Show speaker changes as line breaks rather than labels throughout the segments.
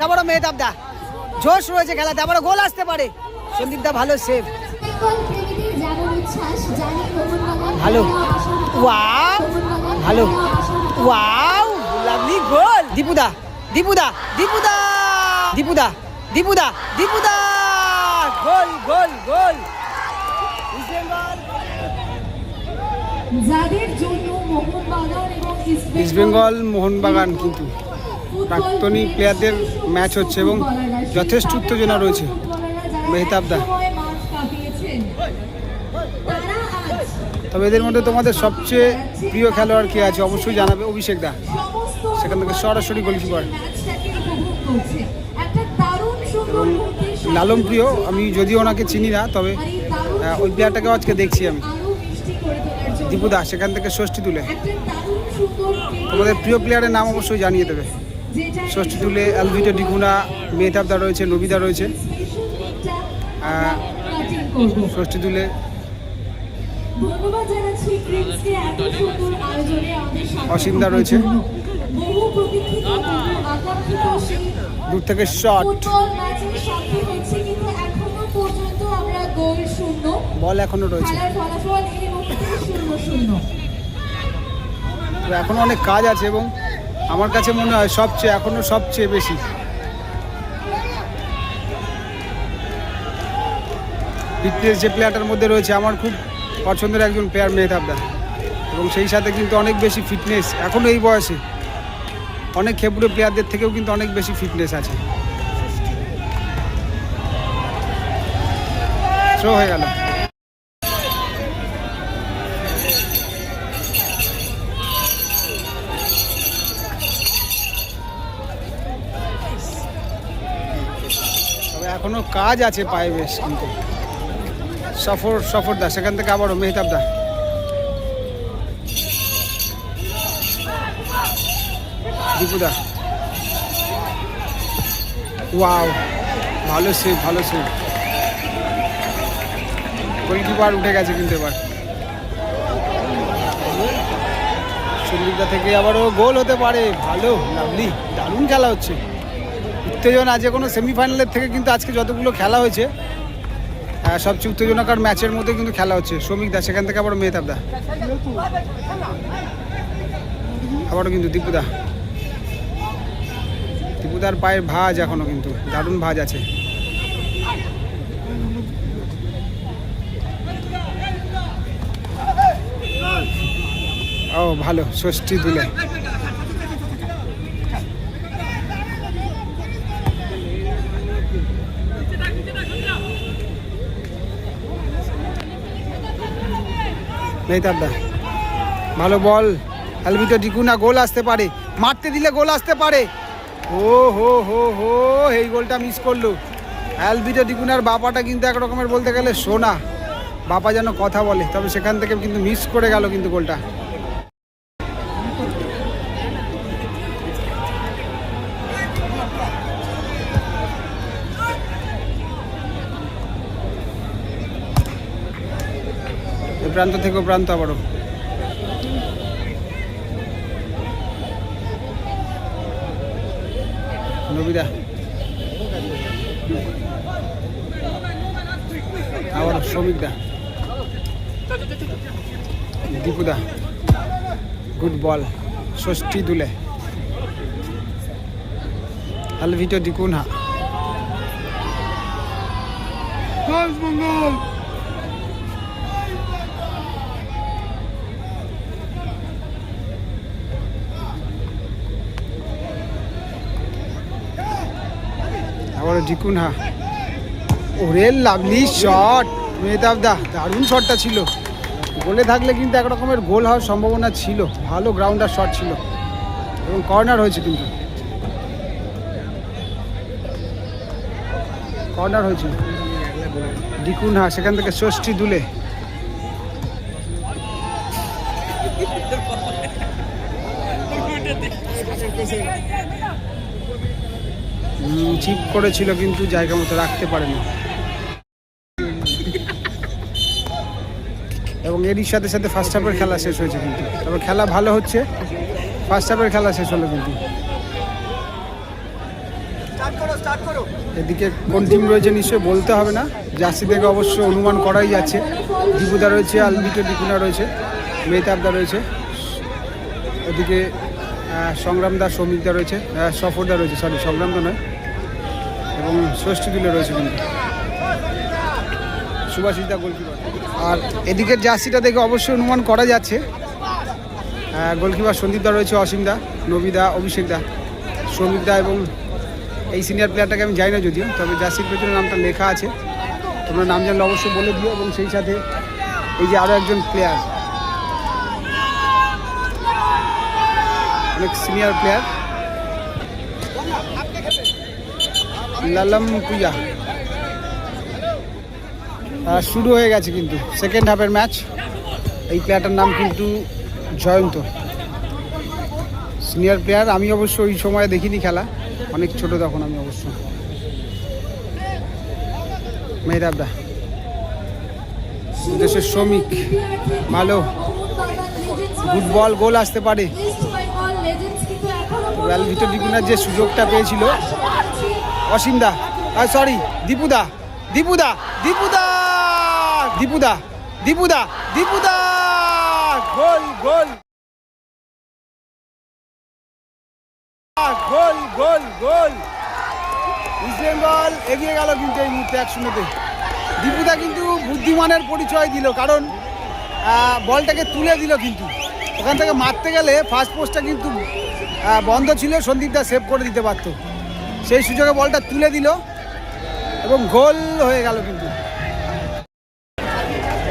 তারপরে মেহতাব দা জোশ রয়েছে খেলা তারপরে গোল আসতে পারে। সন্দীপ দা ভালো সেভ ভালো। ওয়াও ভালো। Wow lovely goal. দীপুদা দীপুদা দীপুদা দীপুদা দীপুদা দীপুদা goal goal goal. East Bengal
Mohun Bagan
কিন্তু। প্রাক্তনী প্লেয়ারদের ম্যাচ হচ্ছে এবং যথেষ্ট উত্তেজনা রয়েছে। মেহতাব দা। তবে এদের মধ্যে তোমাদের সবচেয়ে প্রিয় খেলোয়াড় কে আছে অবশ্যই জানাবে অভিষেক দা। সেখান থেকে সরাসরি গোলকিপার। এবং লালম প্রিয়, আমি যদিও ওনাকে চিনি না, তবে ওই প্লেয়ারটাকেও আজকে দেখছি আমি। দীপু দীপুদা সেখান থেকে ষষ্ঠী তুলে। তোমাদের প্রিয় প্লেয়ারের নাম অবশ্যই জানিয়ে দেবে। ষষ্ঠী তুলে অ্যালভিটো ডিগুনা, মেহতাবদা রয়েছে, নবিদা রয়েছে। ষষ্ঠী
সাথে
অসীমদা রয়েছে। দূর থেকে শট বল এখনও রয়েছে। এখনও অনেক কাজ আছে এবং আমার কাছে মনে হয় সবচেয়ে, এখনও সবচেয়ে বেশি। ফিটনেস যে প্লেয়ারটার মধ্যে রয়েছে, আমার খুব পছন্দের একজন প্লেয়ার মেহতাবদা এবং সেই সাথে কিন্তু অনেক বেশি ফিটনেস এখনও এই বয়সে। অনেক খেপুড়ে প্লেয়ারদের থেকেও কিন্তু অনেক বেশি ফিটনেস আছে। থ্রো হয়ে গেল। তবে এখনও কাজ আছে পায়ে বেশ কিন্তু। সফর সফর দা, সেখান থেকে আবারও মেহতাব দা। দীপুদা ওয়াও, ভালো সেভ ভালো সেভ গোলকিপার উঠে গেছে কিন্তু এবার। সন্দীপদা থেকে আবারও গোল হতে পারে। ভালো, লাভলি, দারুণ খেলা হচ্ছে। উত্তেজনা যে কোনো সেমিফাইনালের থেকে কিন্তু আজকে যতগুলো খেলা হয়েছে সবচেয়ে উত্তেজনাকার ম্যাচের মধ্যে কিন্তু খেলা হচ্ছে। শ্রমিক দা, সেখান থেকে আবার মেহতাব দা। আবারও কিন্তু দীপুদা দীপুদার পায়ের ভাঁজ এখনও কিন্তু, দারুণ ভাঁজ আছে। ও, ভালো, ষষ্ঠী তুলে মেহতাব দা। ভালো বল। অ্যালবিটো ডিকুনা গোল আসতে পারে। মারতে দিলে গোল আসতে পারে। ও, হো হো হো, এই গোলটা মিস করল। অ্যালবিটো ডিকুনার বাপাটা কিন্তু একরকমের বলতে গেলে সোনা। বাপা যেন কথা বলে, তবে সেখান থেকে কিন্তু মিস করে গেল কিন্তু গোলটা। প্রান্ত থেকে প্রান্ত আবারও। নবিদা। আবার শ্রমিকদা দীপুদা। Good ball. ষষ্ঠী দুলে। আলভিটো ডিকুনহা। মঙ্গল আবার ডিকুনহা ওরে লাভলি শট মেহতাব দা, দারুণ শটটা ছিল। গোলে থাকলে কিন্তু এক রকমের গোল হওয়ার সম্ভাবনা ছিল। ভালো গ্রাউন্ডার শট ছিল। এবং কর্নার হয়েছে কিন্তু। কর্নার হয়েছে। ডিকুনহা সেখান থেকে ষষ্ঠী দুলে। চিপ করেছিল কিন্তু জায়গা মতো রাখতে পারেনি। এবং এরই সাথে সাথে ফার্স্ট হাফের খেলা শেষ হয়েছে কিন্তু। তবে খেলা ভালো হচ্ছে। ফার্স্ট হাফের খেলা শেষ হলো কিন্তু। এদিকে কোন টিম রয়েছে নিশ্চয়ই বলতে হবে না। জার্সি থেকে অবশ্য অনুমান করাই যাচ্ছে। দীপুদা রয়েছে আলবিটো দীপুনা রয়েছে মেহতাবদা রয়েছে। ওদিকে আহ, সংগ্রামদা সৌমিকদা রয়েছে সফরদা রয়েছে সরি সংগ্রামদা নয়। এবং ষষ্ঠী দিলে রয়েছে কিন্তু। সুভাষিসদা গোলকিপার। আর এদিকের জার্সিটা দেখে অবশ্যই অনুমান করা যাচ্ছে। আহ, গোলকিপার সন্দীপদা রয়েছে অসীমদা নবিদা অভিষেকদা সৌমিকদা এবং এই সিনিয়র প্লেয়ারটাকে আমি জানি না যদিও তবে জার্সির পেছনে নামটা লেখা আছে। তোমরা নাম জানলে অবশ্যই বলে দিও এবং সেই সাথে এই যে আরও একজন প্লেয়ার অনেক সিনিয়র প্লেয়ার লালম পুজা আহ, শুরু হয়ে গেছে কিন্তু। সেকেন্ড হাফের ম্যাচ এই প্লেয়ারটার নাম কিন্তু জয়ন্ত। সিনিয়র প্লেয়ার আমি অবশ্য ওই সময় দেখিনি খেলা। অনেক ছোট তখন আমি অবশ্য। মেহরাবদা দেশের শ্রমিক। ভালো। গুড বল গোল আসতে পারে। রয়্যাল ভিটো ডিগুনার যে সুযোগটা পেয়েছিল অসীমদা সরি দীপুদা দীপুদা দীপুদা দীপুদা দীপুদা দীপুদা, goal goal. Goal goal goal. East এগিয়ে গেল কিন্তু এই মুহূর্তে এক দীপুদা কিন্তু বুদ্ধিমানের পরিচয় দিল, কারণ বলটাকে তুলে দিল কিন্তু। ওখান থেকে মারতে গেলে ফার্স্ট পোস্টটা কিন্তু বন্ধ ছিল সন্দীপদা সেভ করে দিতে পারত। সেই সুযোগে বলটা তুলে দিল এবং গোল হয়ে গেল কিন্তু।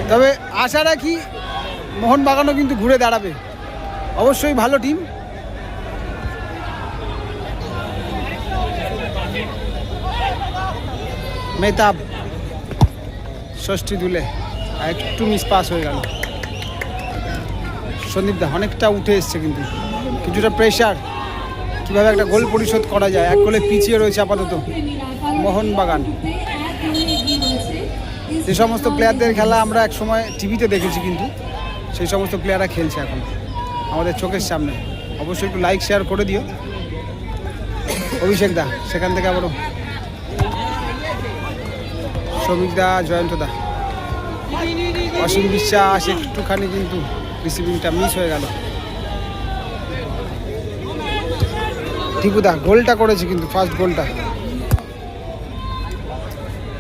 তবে আশা রাখি মোহনবাগানও কিন্তু ঘুরে দাঁড়াবে। অবশ্যই ভালো টিম। মেহতাব, ষষ্ঠী দুলে একটু মিস পাস হয়ে গেল। সন্দীপ দা অনেকটা উঠে এসছে কিন্তু, কিছুটা প্রেশার কীভাবে একটা গোল পরিশোধ করা যায়? এক গোলে পিছিয়ে রয়েছে আপাতত মোহনবাগান। যে সমস্ত প্লেয়ারদের খেলা আমরা এক সময় টিভিতে দেখেছি কিন্তু, সেই সমস্ত প্লেয়াররা খেলছে এখন। আমাদের চোখের সামনে। অবশ্যই একটু লাইক শেয়ার করে দিও। অভিষেক দা, সেখান থেকে আবারও। শ্রমিক দা, জয়ন্ত দা। অসীম বিশ্বাস, একটুখানি কিন্তু রিসিভিংটা মিস হয়ে গেল। টিপুদা গোলটা করেছে কিন্তু ফার্স্ট গোলটা।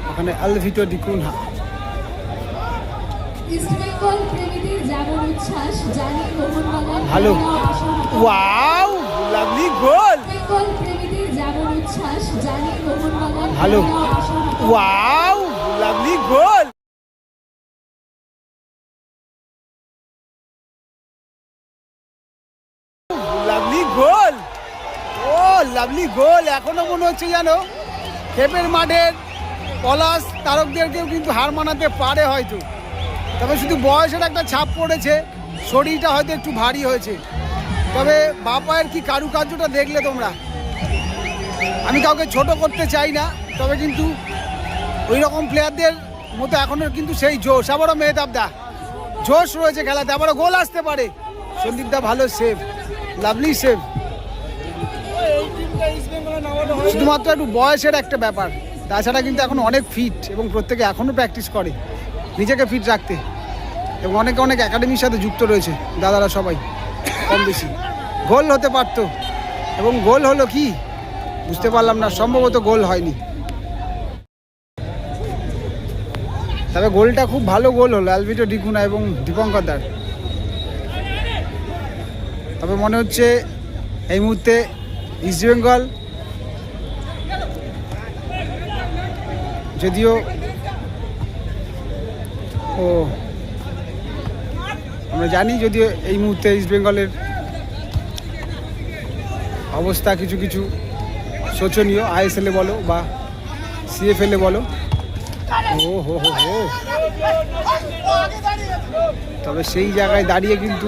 ওখানে আলভিটো ডিকুনহা ভালো। Wow lovely goal. ভালো। Wow lovely goal. Lovely goal, এখনও মনে হচ্ছে যেন খেপের মাঠের পলাশ তারকদেরকেও কিন্তু হার মানাতে পারে হয়তো। তবে শুধু বয়সের একটা ছাপ পড়েছে, শরীরটা হয়তো একটু ভারী হয়েছে। তবে বাপায়ের কি কারুকার্যটা দেখলে তোমরা? আমি কাউকে ছোট করতে চাই না, তবে কিন্তু ওই রকম প্লেয়ারদের মতো এখনও কিন্তু সেই জোশ। আবারও মেহতাব দা জোশ রয়েছে খেলাতে, আবারও গোল আসতে পারে। সন্দীপ দা ভালো সেভ লাভলি সেভ শুধুমাত্র একটু বয়সের একটা ব্যাপার। তাছাড়া কিন্তু এখন অনেক ফিট এবং প্রত্যেকে এখনও প্র্যাকটিস করে নিজেকে ফিট রাখতে। এবং অনেকে অনেক একাডেমির সাথে যুক্ত রয়েছে, দাদারা সবাই, কম বেশি। গোল হতে পারতো। এবং গোল হলো কি? বুঝতে পারলাম না, সম্ভবত গোল হয়নি। তবে গোলটা খুব ভালো গোল হলো অ্যালভিটো ডিকুনা এবং দীপঙ্কর দার। তবে মনে হচ্ছে এই মুহূর্তে ইস্টবেঙ্গল যদিও ও, আমরা জানি যদিও এই মুহূর্তে ইস্টবেঙ্গলের অবস্থা কিছু কিছু শোচনীয়, আইএসএলে বলো বা সিএফএলে বলো। ও, হো হো হো। তবে সেই জায়গায় দাঁড়িয়ে কিন্তু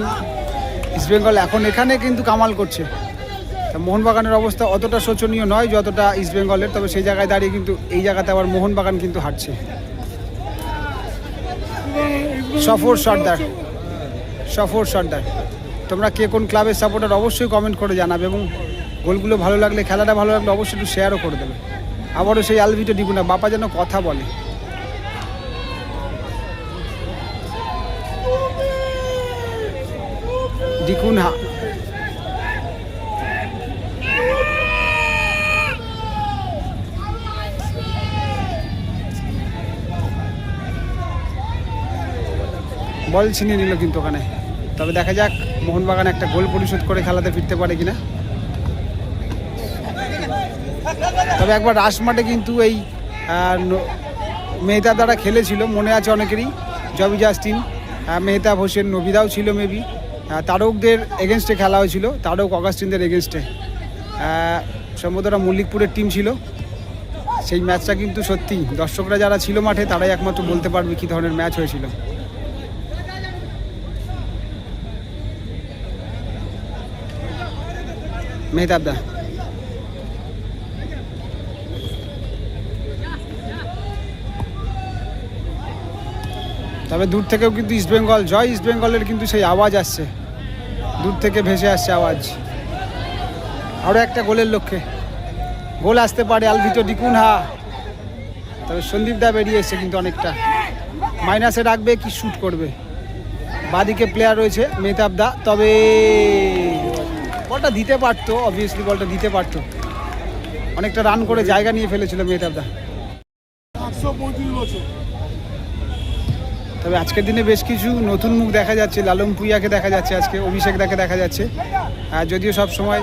ইস্টবেঙ্গল এখন এখানে কিন্তু কামাল করছে। মোহনবাগানের অবস্থা অতটা শোচনীয় নয়, যতটা ইস্টবেঙ্গলের তবে সেই জায়গায় দাঁড়িয়ে কিন্তু এই জায়গাতে আবার মোহনবাগান কিন্তু হাঁটছে সফর সর্দার সফর সর্দার। তোমরা কে কোন ক্লাবের সাপোর্টার অবশ্যই কমেন্ট করে জানাবে এবং গোলগুলো ভালো লাগলে, খেলাটা ভালো লাগলে অবশ্যই একটু শেয়ারও করে দেবে। আবারও সেই আলভিটো ডিকুনা বাপা যেন কথা বলে। ডিকুনহা বল ছিনিয়ে নিল কিন্তু ওখানে। তবে দেখা যাক, মোহনবাগান একটা গোল পরিশোধ করে খেলাতে ফিরতে পারে কিনা। তবে একবার রাস মাঠে কিন্তু এই মেহতাব দ্বারা খেলেছিল, মনে আছে অনেকেরই, জবি জাস্টিন মেহতাব হোসেন, নবিদাও ছিল মেবি তারকদের এগেনস্টে খেলা হয়েছিল, তারক অগাস্টিনদের এগেনস্টে। সম্ভবত ওরা মল্লিকপুরের টিম ছিল। সেই ম্যাচটা কিন্তু সত্যি দর্শকরা যারা ছিল মাঠে, তারাই একমাত্র বলতে পারবে কী ধরনের ম্যাচ হয়েছিল। মেহতাব দা তবে দূর থেকেও কিন্তু ইস্টবেঙ্গল জয় ইস্টবেঙ্গলের কিন্তু সেই আওয়াজ আসছে। দূর থেকে ভেসে আসছে আওয়াজ। আরও একটা গোলের লক্ষ্যে। গোল আসতে পারে আলভিটো ডিকুনহা তবে সন্দীপ দা বেরিয়ে এসছে কিন্তু অনেকটা। মাইনাসে রাখবে কি শ্যুট করবে। বাদিকে প্লেয়ার রয়েছে মেহতাব দা তবে বলটা দিতে পারতো অবভিয়াসলি বলটা দিতে পারতো। অনেকটা রান করে জায়গা নিয়ে ফেলেছিল মেহতাব দা
একশো পঁয়ত্রিশ বছর।
তবে আজকের দিনে বেশ কিছু নতুন মুখ দেখা যাচ্ছে। লালম পুইয়াকে দেখা যাচ্ছে আজকে অভিষেক দাকে দেখা যাচ্ছে। আর যদিও সব সময়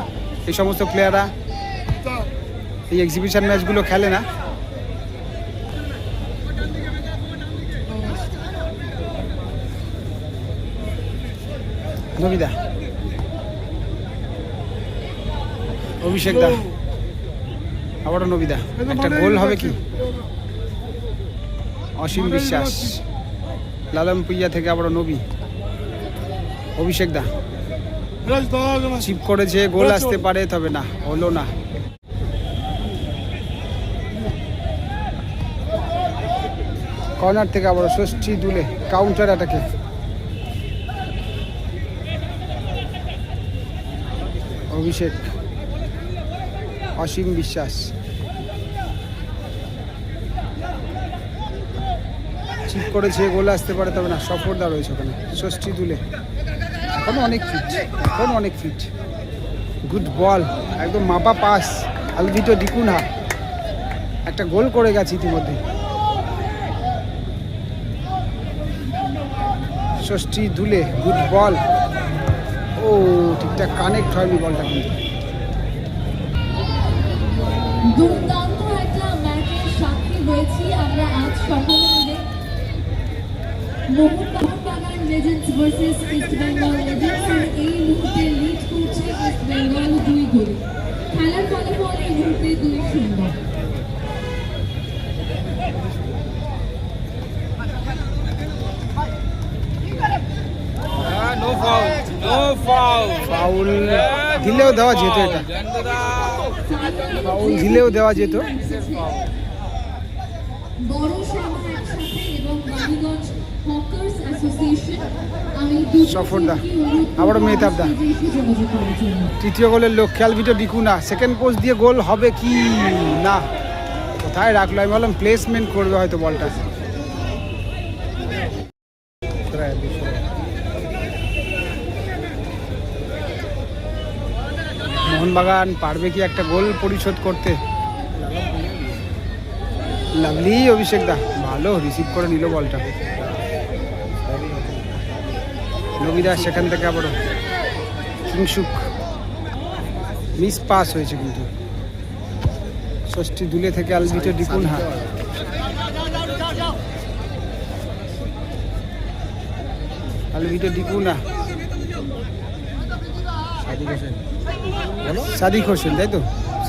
এই সমস্ত প্লেয়াররা এই এক্সিবিশন ম্যাচগুলো খেলে না। নবিদা অভিষেক দা। আবারও নবিদা। একটা গোল হবে কি? অসীম বিশ্বাস। লালম পুইয়া থেকে আবারও নবী। অভিষেক দা। চিপ করেছে, গোল আসতে পারে, তবে না, হলো না। কর্নার থেকে আবার ষষ্ঠী দুলে কাউন্টার অ্যাটাকে অভিষেক। অসীম বিশ্বাস। চিপ করেছে, গোল আসতে পারে, তবে না সফরদা রয়েছে ওখানে। ষষ্ঠী তুলে এখন অনেক ফিট এখন অনেক ফিট গুড বল একদম মাপা পাস আলভিটো ডিকুনহা। একটা গোল করে গেছে ইতিমধ্যে। ষষ্ঠী দুলে গুড বল ও, ঠিকঠাক কানেক্ট হয়নি বলটা কিন্তু।
দুর্দান্ত একটা ম্যাচের সাক্ষী হয়েছি আমরা আজ সকলে মিলে Mohun Bagan legends versus East Bengal legends এই মুহূর্তে লিড করছে ইস্ট বেঙ্গল দুই গোলে খেলার ফলাফল এই মুহূর্তে দুই শূন্য
no foul. No foul.
Foul দিলেও দেওয়া যেত এটা দেওয়া যেত। সফরদা। আবারও
মেহতাবদা।
তৃতীয় গোলের লোক খেয়াল ভিটো ডিকুনা সেকেন্ড পোস্ট দিয়ে গোল হবে কি? না কোথায় রাখল? আমি বললাম প্লেসমেন্ট করবে হয়তো বলটা। মোহনবাগান পারবে কি একটা গোল পরিশোধ করতে? লাভলি অভিষেক দা? ভালো রিসিভ করে নিল বলটা। নবীদা সেখান থেকে আবার কিংসুক। মিস পাস হয়েছে কিন্তু। ষষ্ঠী দুলে থেকে আলবিটো ডিকুনহা আলবিটো ডিকুনা সাদিক হোসেন। তাই তো?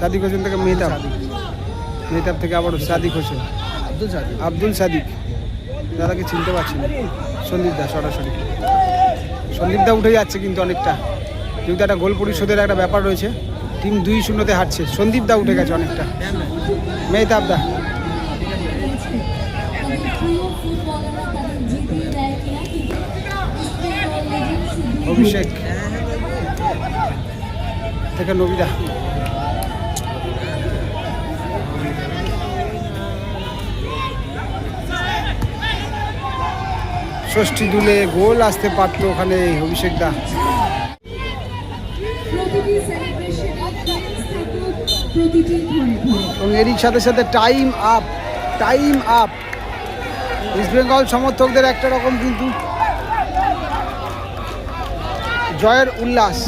সাদিক হোসেন থেকে মেহতাব। মেহতাব থেকে আবারও সাদিক হোসেন। আব্দুল সাদিক। দাদাকে চিনতে পারছি না। সন্দীপ দা সরাসরি। সন্দীপ দা উঠে যাচ্ছে কিন্তু অনেকটা। যেহেতু একটা গোল পরিশোধের একটা ব্যাপার রয়েছে টিম দুই শূন্যতে হারছে। সন্দীপ দা উঠে গেছে অনেকটা। মেহতাব দা।
তাদের
থেকে নবীরা। ষষ্ঠী দুলে গোল আসতে পারতো ওখানে অভিষেক দা এরই সাথে সাথে time up time up East Bengal সমর্থকদের একটা রকম কিন্তু জয়ের উল্লাস।